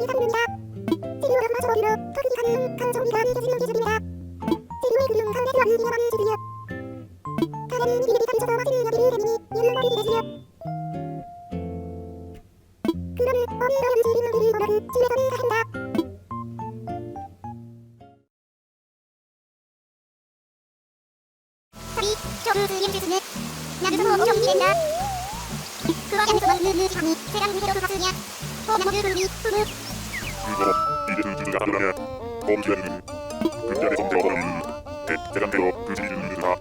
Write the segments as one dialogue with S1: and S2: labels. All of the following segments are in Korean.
S1: 의미가 있는 다. 지류와 마초로기로 터득이 가는 감정비가 느껴지는 기술입니 다. 지류의 그리움 가운데 들어온 위험한 기술이 요. 다른 기술이 감춰서 막히는 여기를 대니 연락이 되지 요. 그러면 어느 어려운지 인물들이 보면 집에서는 다 한 다. 그와 양에서 만드는 삶이 세상 무대로 가느냐 호남을 불리 흐뭇
S2: 일본어 이를 들으라라냐 범죄는 근자리 성대어는 대대간대로 그지르르하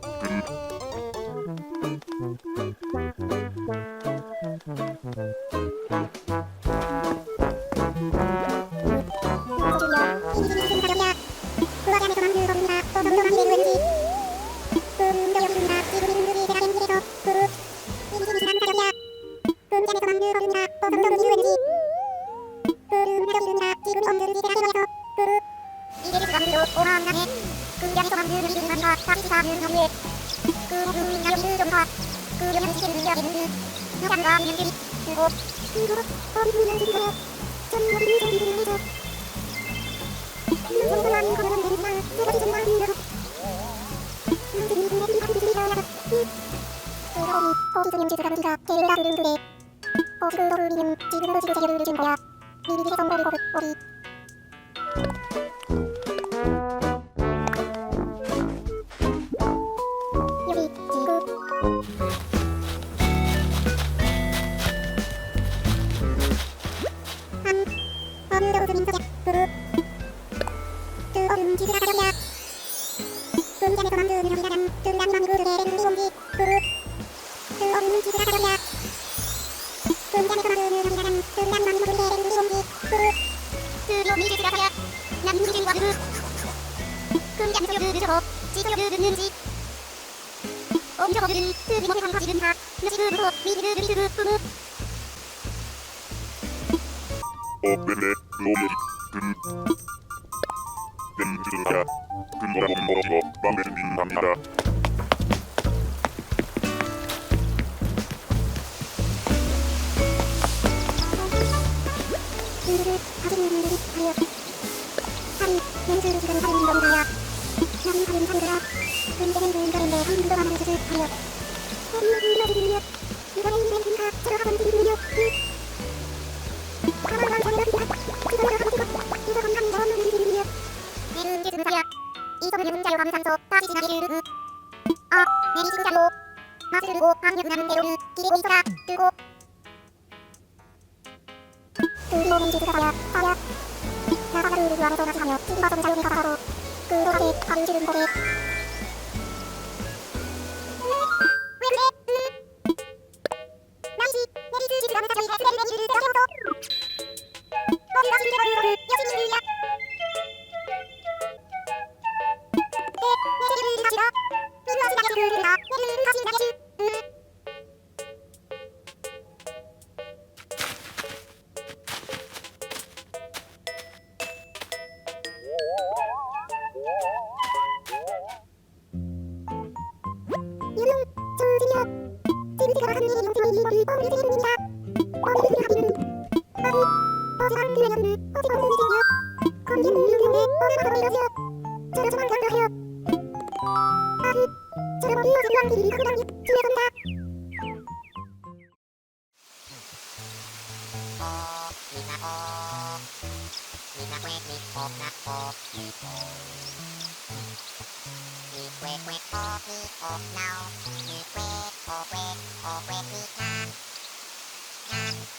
S2: Thank you.
S1: 지금이 없는 이들아 해놓여 끄 이들이 수감으로 오만하네 근경에서 만드는 이름만 하 박지사는 너무해 끄는 양수 좀하 끄는 시기는 여기는 너간과 있는 길이 그고 그고 어미는 진거야 전문이 전문이 해줘 눈 정도 많이 걸으면 되는 날 제가 지금 많이 늘어 눈들이 눈에 이 박지들이 나야 그러니 어디서 명지들하는가 개를 아르는 그래 어디서 너를 믿음 지금으로 지금 재료를 준 거야 右利き3割5分折り。よし、軸。半、半量ずりんすぎゃ、ブブ。 와르르 금양교를 저 지도교르는지 엄정어들은 트리머의 강화지른 하 느지그부터 미리르 미르 뿌무
S2: 오베레 로이 금 뱀들아 금어범 먹어 밤에는 맘이다
S1: Thank you. 왼쪽으로 지금 사람이 너무 가요. 여기 사람이 삼들어. 문제는 그인간인데 한도 많은 것을 하려. 어디에 불러드리며 이번에 인생 행사 저러가 번지리며 가만한 자리를 비하 지금이라 함지고 이거 건강 너무 눈들이며 내는 게 무사야 이소문의 문자요 감상소 다시 지나기를 으 어, 내리 진짜로 마스르고 방역 나는 대로는 기리고 있어라 뜨고 뜨고 오는 기술가 봐야 봐야 나가다 루를 구하러 떠나지 하며 신바던 자유를 받아도 그로하게 밤을 지른 법에 みんな声に女を言おう wake wake up me up now me wake up wake up wake me can can